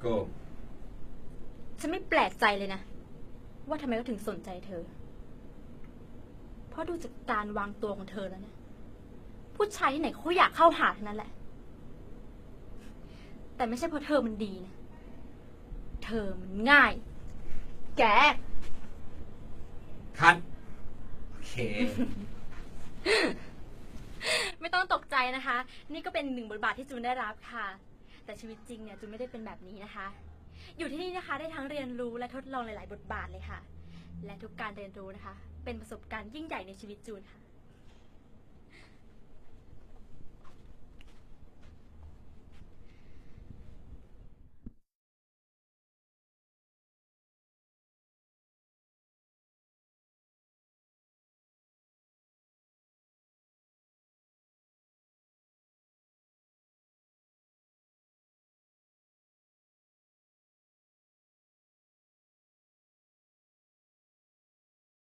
โกฉันไม่แปลกใจเลยนะ ว่าทำไมเขาถึงสนใจเธอ เพราะดูจากการวางตัวของเธอแล้วนะผู้ชายที่ไหนเขาอยากเข้าหาทั้งนั้นแหละ แต่ไม่ใช่เพราะเธอมันดีนะ เธอมันง่าย แก คัดโอเค ไม่ต้องตกใจนะคะ นี่ก็เป็นหนึ่งบทบาทที่จูนได้รับค่ะ แต่ชีวิตจริงเนี่ยจูนไม่ได้เป็นแบบนี้นะคะ อยู่ที่นี่นะคะได้ทั้งเรียนรู้และทดลองหลาย ๆ บทบาทเลยค่ะ และทุกการเรียนรู้นะคะ เป็นประสบการณ์ยิ่งใหญ่ในชีวิตจูนค่ะ